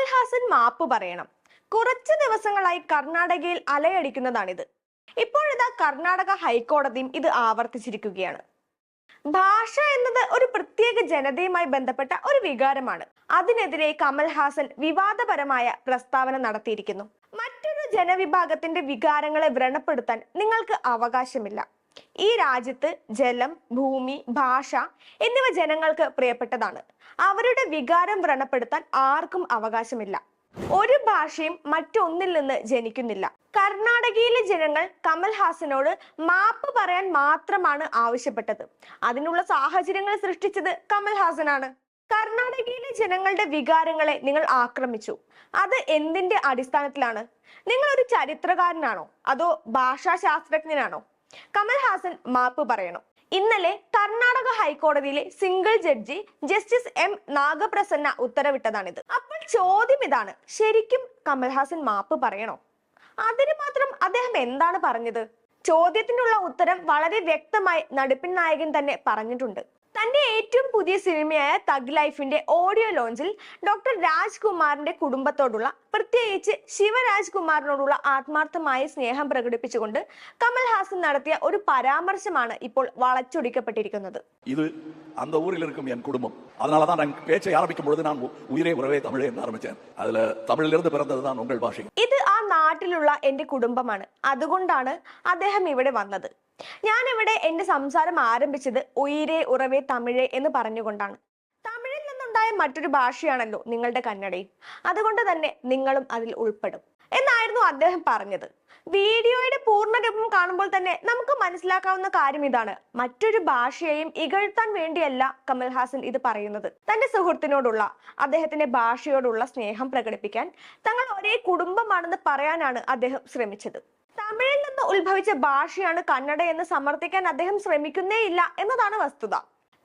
കമൽഹാസൻ മാപ്പ് പറയണം. കുറച്ച് ദിവസങ്ങളായി കർണാടകയിൽ അലയടിക്കുന്നതാണിത്. ഇപ്പോഴിതാ കർണാടക ഹൈക്കോടതിയും ഇത് ആവർത്തിച്ചിരിക്കുകയാണ്. ഭാഷ എന്നത് ഒരു പ്രത്യേക ജനതയുമായി ബന്ധപ്പെട്ട ഒരു വികാരമാണ്. അതിനെതിരെ കമൽഹാസൻ വിവാദപരമായ പ്രസ്താവന നടത്തിയിരിക്കുന്നു. മറ്റൊരു ജനവിഭാഗത്തിന്റെ വികാരങ്ങളെ വ്രണപ്പെടുത്താൻ നിങ്ങൾക്ക് അവകാശമില്ല. ഈ രാജ്യത്ത് ജലം ഭൂമി ഭാഷ എന്നിവ ജനങ്ങൾക്ക് പ്രിയപ്പെട്ടതാണ്. അവരുടെ വികാരം വ്രണപ്പെടുത്താൻ ആർക്കും അവകാശമില്ല. ഒരു ഭാഷയും മറ്റൊന്നിൽ നിന്ന് ജനിക്കുന്നില്ല. കർണാടകയിലെ ജനങ്ങൾ കമൽഹാസനോട് മാപ്പ് പറയാൻ മാത്രമാണ് ആവശ്യപ്പെട്ടത്. അതിനുള്ള സാഹചര്യങ്ങൾ സൃഷ്ടിച്ചത് കമൽഹാസനാണ്. കർണാടകയിലെ ജനങ്ങളുടെ വികാരങ്ങളെ നിങ്ങൾ ആക്രമിച്ചു. അത് എന്തിന്റെ അടിസ്ഥാനത്തിലാണ്? നിങ്ങൾ ഒരു ചരിത്രകാരനാണോ? അതോ ഭാഷാശാസ്ത്രജ്ഞനാണോ? കമൽഹാസൻ മാപ്പ് പറയണം. ഇന്നലെ കർണാടക ഹൈക്കോടതിയിലെ single judge justice M Nagaprasanna ഉത്തരവിട്ടതാണിത്. അപ്പോൾ ചോദ്യം ഇതാണ്. ശരിക്കും കമൽഹാസൻ മാപ്പ് പറയണോ? അതിന് മാത്രം അദ്ദേഹം എന്താണ് പറഞ്ഞത്? ചോദ്യത്തിനുള്ള ഉത്തരം വളരെ വ്യക്തമായി നടുപ്പിൻ നായകൻ തന്നെ പറഞ്ഞിട്ടുണ്ട്. തന്റെ ഏറ്റവും പുതിയ സിനിമയായ തഗ് ലൈഫിന്റെ ഓഡിയോ ലോഞ്ചിൽ ഡോക്ടർ രാജ്കുമാറിന്റെ കുടുംബത്തോടുള്ള പ്രത്യേകിച്ച് ശിവരാജ്കുമാറിനോടുള്ള ആത്മാർത്ഥമായ സ്നേഹം പ്രകടിപ്പിച്ചുകൊണ്ട് കമൽഹാസൻ നടത്തിയ ഒരു പരാമർശമാണ് ഇപ്പോൾ വളച്ചൊടിക്കപ്പെട്ടിരിക്കുന്നത് இது அந்த ஊரில் இருக்கும் என் குடும்பம் அதனால தான் நான் பேச்சை ஆரம்பிக்கும் பொழுது நான் உ- உயிரே உறவே தமிழே என்று ஆரம்பிச்சேன் அதுல தமிழிலிருந்து பிறந்தது தான் உங்கள் பாஷை ഇത് ആ നാട്ടിലുള്ള എന്റെ കുടുംബമാണ് അതുകൊണ്ടാണ് അദ്ദേഹം ഇവിടെ വന്നത് ഞാൻ ഇവിടെ എന്റെ സംസാരം ആരംഭിച്ചത് ഉയിരേ ഉറവേ തമിഴേ എന്ന് പറഞ്ഞുകൊണ്ടാണ്. തമിഴിൽ നിന്നുണ്ടായ മറ്റൊരു ഭാഷയാണല്ലോ നിങ്ങളുടെ കന്നഡയും അതുകൊണ്ട് തന്നെ നിങ്ങളും അതിൽ ഉൾപ്പെടും. എന്നായിരുന്നു അദ്ദേഹം പറഞ്ഞത്. വീഡിയോയുടെ പൂർണരൂപം കാണുമ്പോൾ തന്നെ നമുക്ക് മനസ്സിലാക്കാവുന്ന കാര്യം ഇതാണ്. മറ്റൊരു ഭാഷയെയും ഇകഴ്ത്താൻ വേണ്ടിയല്ല കമൽഹാസൻ ഇത് പറയുന്നത്. തന്റെ സുഹൃത്തിനോടുള്ള അദ്ദേഹത്തിന്റെ ഭാഷയോടുള്ള സ്നേഹം പ്രകടിപ്പിക്കാൻ തങ്ങൾ ഒരേ കുടുംബമാണെന്ന് പറയാനാണ് അദ്ദേഹം ശ്രമിച്ചത്. തമിഴിൽ നിന്ന് ഉത്ഭവിച്ച ഭാഷയാണ് കന്നഡ എന്ന് സമർത്ഥിക്കാൻ അദ്ദേഹം ശ്രമിക്കുന്നേയില്ല എന്നതാണ് വസ്തുത.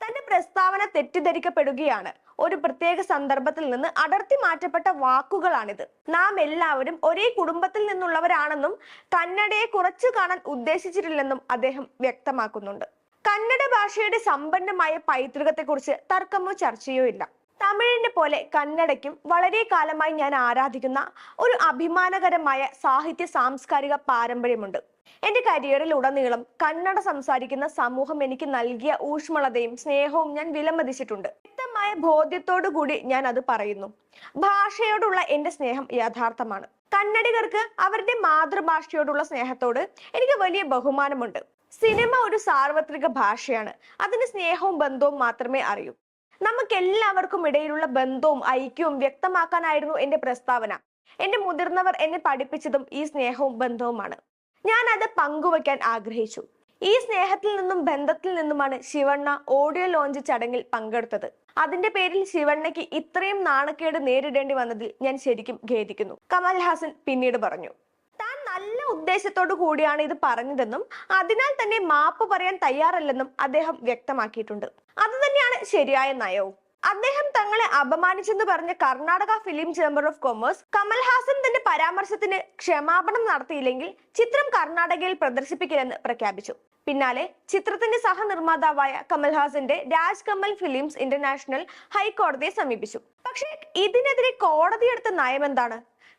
തന്റെ പ്രസ്താവന തെറ്റിദ്ധരിക്കപ്പെടുകയാണ്. ഒരു പ്രത്യേക സന്ദർഭത്തിൽ നിന്ന് അടർത്തി മാറ്റപ്പെട്ട വാക്കുകളാണിത്. നാം എല്ലാവരും ഒരേ കുടുംബത്തിൽ നിന്നുള്ളവരാണെന്നും കന്നഡയെ കുറച്ചു കാണാൻ ഉദ്ദേശിച്ചിട്ടില്ലെന്നും അദ്ദേഹം വ്യക്തമാക്കുന്നുണ്ട്. കന്നഡ ഭാഷയുടെ സമ്പന്നമായ പൈതൃകത്തെക്കുറിച്ച് തർക്കമോ ചർച്ചയോ ഇല്ല. തമിഴിനെ പോലെ കന്നഡയ്ക്കും വളരെ കാലമായി ഞാൻ ആരാധിക്കുന്ന ഒരു അഭിമാനകരമായ സാഹിത്യ സാംസ്കാരിക പാരമ്പര്യമുണ്ട്. എന്റെ കരിയറിൽ ഉടനീളം കന്നഡ സംസാരിക്കുന്ന സമൂഹം എനിക്ക് നൽകിയ ഊഷ്മളതയും സ്നേഹവും ഞാൻ വിലമതിച്ചിട്ടുണ്ട്. വ്യക്തമായ ബോധ്യത്തോടു കൂടി ഞാൻ അത് പറയുന്നു. ഭാഷയോടുള്ള എന്റെ സ്നേഹം യഥാർത്ഥമാണ്. കന്നഡികർക്ക് അവരുടെ മാതൃഭാഷയോടുള്ള സ്നേഹത്തോട് എനിക്ക് വലിയ ബഹുമാനമുണ്ട്. സിനിമ ഒരു സാർവത്രിക ഭാഷയാണ്. അതിന് സ്നേഹവും ബന്ധവും മാത്രമേ അറിയൂ. നമുക്ക് എല്ലാവർക്കും ഇടയിലുള്ള ബന്ധവും ഐക്യവും വ്യക്തമാക്കാനായിരുന്നു എന്റെ പ്രസ്താവന. എന്റെ മുതിർന്നവർ എന്നെ പഠിപ്പിച്ചതും ഈ സ്നേഹവും ബന്ധവുമാണ്. ഞാൻ അത് പങ്കുവയ്ക്കാൻ ആഗ്രഹിച്ചു. ഈ സ്നേഹത്തിൽ നിന്നും ബന്ധത്തിൽ നിന്നുമാണ് ശിവണ്ണ ഓഡിയോ ലോഞ്ച് ചടങ്ങിൽ പങ്കെടുത്തത്. അതിന്റെ പേരിൽ ശിവണ്ണയ്ക്ക് ഇത്രയും നാണക്കേട് നേരിടേണ്ടി വന്നതിൽ ഞാൻ ശരിക്കും ഖേദിക്കുന്നു. കമൽഹാസൻ പിന്നീട് പറഞ്ഞു. നല്ല ഉദ്ദേശത്തോടു കൂടിയാണ് ഇത് പറഞ്ഞതെന്നും അതിനാൽ തന്നെ മാപ്പ് പറയാൻ തയ്യാറല്ലെന്നും അദ്ദേഹം വ്യക്തമാക്കിയിട്ടുണ്ട്. അത് തന്നെയാണ് ശരിയായ നയവും. അദ്ദേഹം തങ്ങളെ അപമാനിച്ചെന്ന് പറഞ്ഞ Karnataka film chamber of commerce Kamal Haasan തന്റെ പരാമർശത്തിന് ക്ഷമാപണം നടത്തിയില്ലെങ്കിൽ ചിത്രം കർണാടകയിൽ പ്രദർശിപ്പിക്കില്ലെന്ന് പ്രഖ്യാപിച്ചു. പിന്നാലെ ചിത്രത്തിന്റെ സഹനിർമ്മാതാവായ കമൽഹാസന്റെ രാജ് കമൽ ഫിലിംസ് ഇന്റർനാഷണൽ ഹൈക്കോടതിയെ സമീപിച്ചു. പക്ഷേ ഇതിനെതിരെ കോടതിയെടുത്ത നയം എന്താണ്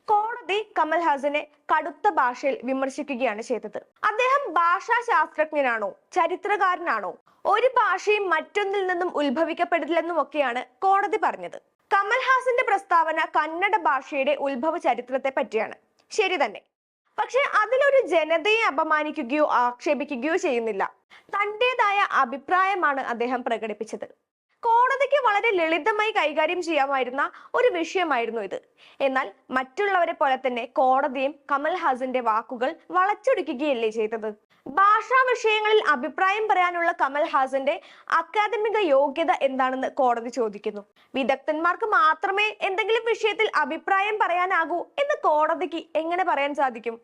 കോടതി കമൽഹാസനെ കടുത്ത ഭാഷയിൽ വിമർശിക്കുകയാണ് ചെയ്തത്. അദ്ദേഹം ഭാഷാ ശാസ്ത്രജ്ഞനാണോ ചരിത്രകാരനാണോ? ഒരു ഭാഷയും മറ്റൊന്നിൽ നിന്നും ഉത്ഭവിക്കപ്പെടില്ലെന്നും ഒക്കെയാണ് കോടതി പറഞ്ഞത്. കമൽഹാസന്റെ പ്രസ്താവന കന്നഡ ഭാഷയുടെ ഉത്ഭവ ചരിത്രത്തെ പറ്റിയാണ്. ശരി തന്നെ. പക്ഷെ അതിലൊരു ജനതയെ അപമാനിക്കുകയോ ആക്ഷേപിക്കുകയോ ചെയ്യുന്നില്ല. തന്റേതായ അഭിപ്രായമാണ് അദ്ദേഹം പ്രകടിപ്പിച്ചത്. കോടതിക്ക് വളരെ ലളിതമായി കൈകാര്യം ചെയ്യാമായിരുന്ന ഒരു വിഷയമായിരുന്നു ഇത്. എന്നാൽ മറ്റുള്ളവരെ പോലെ തന്നെ കോടതിയും കമൽഹാസന്റെ വാക്കുകൾ വളച്ചൊടിക്കുകയല്ലേ ചെയ്തത്? ഭാഷാ വിഷയങ്ങളിൽ അഭിപ്രായം പറയാനുള്ള കമൽഹാസന്റെ അക്കാദമിക യോഗ്യത എന്താണെന്ന് കോടതി ചോദിക്കുന്നു. വിദഗ്ധന്മാർക്ക് മാത്രമേ എന്തെങ്കിലും വിഷയത്തിൽ അഭിപ്രായം പറയാനാകൂ എന്ന് കോടതിക്ക് എങ്ങനെ പറയാൻ സാധിക്കും?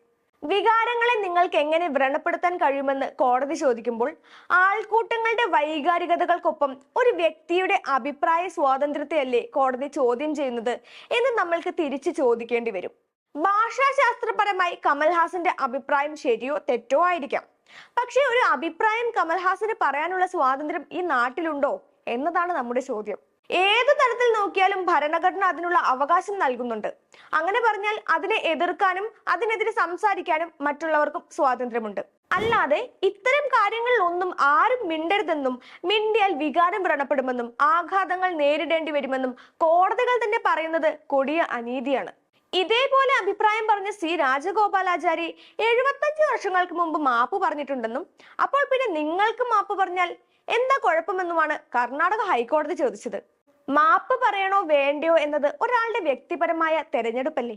വികാരങ്ങളെ നിങ്ങൾക്ക് എങ്ങനെ വ്രണപ്പെടുത്താൻ കഴിയുമെന്ന് കോടതി ചോദിക്കുമ്പോൾ ആൾക്കൂട്ടങ്ങളുടെ വൈകാരികതകൾക്കൊപ്പം ഒരു വ്യക്തിയുടെ അഭിപ്രായ സ്വാതന്ത്ര്യത്തെയല്ലേ കോടതി ചോദ്യം ചെയ്യുന്നത് എന്ന് നമ്മൾക്ക് തിരിച്ചു ചോദിക്കേണ്ടി വരും. ഭാഷാശാസ്ത്രപരമായി കമൽഹാസന്റെ അഭിപ്രായം ശരിയോ തെറ്റോ ആയിരിക്കാം. പക്ഷെ ഒരു അഭിപ്രായം കമൽഹാസന് പറയാനുള്ള സ്വാതന്ത്ര്യം ഈ നാട്ടിലുണ്ടോ എന്നതാണ് നമ്മുടെ ചോദ്യം. ഏത് തരത്തിൽ നോക്കിയാലും ഭരണഘടന അതിനുള്ള അവകാശം നൽകുന്നുണ്ട്. അങ്ങനെ പറഞ്ഞാൽ അതിനെ എതിർക്കാനും അതിനെതിരെ സംസാരിക്കാനും മറ്റുള്ളവർക്കും സ്വാതന്ത്ര്യമുണ്ട്. അല്ലാതെ ഇത്തരം കാര്യങ്ങളിൽ ഒന്നും ആരും മിണ്ടരുതെന്നും മിണ്ടിയാൽ വികാരം വ്രണപ്പെടുമെന്നും ആഘാതങ്ങൾ നേരിടേണ്ടി വരുമെന്നും കോടതികൾ തന്നെ പറയുന്നത് കൊടിയ അനീതിയാണ്. ഇതേപോലെ അഭിപ്രായം പറഞ്ഞ സി. രാജഗോപാലാചാരി എഴുപത്തഞ്ച് വർഷങ്ങൾക്ക് മുമ്പ് മാപ്പ് പറഞ്ഞിട്ടുണ്ടെന്നും അപ്പോൾ പിന്നെ നിങ്ങൾക്ക് മാപ്പ് പറഞ്ഞാൽ എന്താ കുഴപ്പമെന്നുമാണ് കർണാടക ഹൈക്കോടതി ചോദിച്ചത്. മാപ്പ് പറയണോ വേണ്ടയോ എന്നത് ഒരാളുടെ വ്യക്തിപരമായ തെരഞ്ഞെടുപ്പല്ലേ?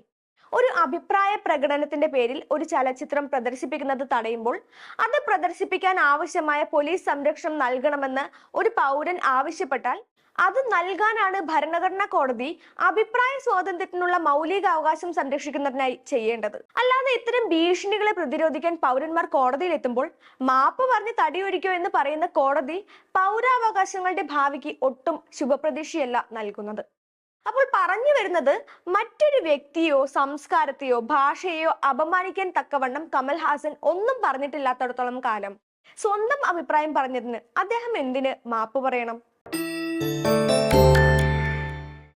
ഒരു അഭിപ്രായ പ്രകടനത്തിന്റെ പേരിൽ ഒരു ചലച്ചിത്രം പ്രദർശിപ്പിക്കുന്നത് തടയുമ്പോൾ അത് പ്രദർശിപ്പിക്കാൻ ആവശ്യമായ പോലീസ് സംരക്ഷണം നൽകണമെന്ന് ഒരു പൗരൻ ആവശ്യപ്പെട്ടാൽ അത് നൽകാനാണ് ഭരണഘടനാ കോടതി അഭിപ്രായ സ്വാതന്ത്ര്യത്തിനുള്ള മൗലിക അവകാശം സംരക്ഷിക്കുന്നതിനായി ചെയ്യേണ്ടത്. അല്ലാതെ ഇത്തരം ഭീഷണികളെ പ്രതിരോധിക്കാൻ പൗരന്മാർ കോടതിയിൽ എത്തുമ്പോൾ മാപ്പ് പറഞ്ഞ് തടിയൊരിക്കോ എന്ന് പറയുന്ന കോടതി പൗരാവകാശങ്ങളുടെ ഭാവിക്ക് ഒട്ടും ശുഭപ്രതീക്ഷയല്ല നൽകുന്നത്. അപ്പോൾ പറഞ്ഞു വരുന്നത് മറ്റൊരു വ്യക്തിയോ സംസ്കാരത്തെയോ ഭാഷയെയോ അപമാനിക്കാൻ തക്കവണ്ണം കമൽഹാസൻ ഒന്നും പറഞ്ഞിട്ടില്ലാത്തടത്തോളം കാലം. സ്വന്തം അഭിപ്രായം പറഞ്ഞതിന് അദ്ദേഹം എന്തിന് മാപ്പ് പറയണം?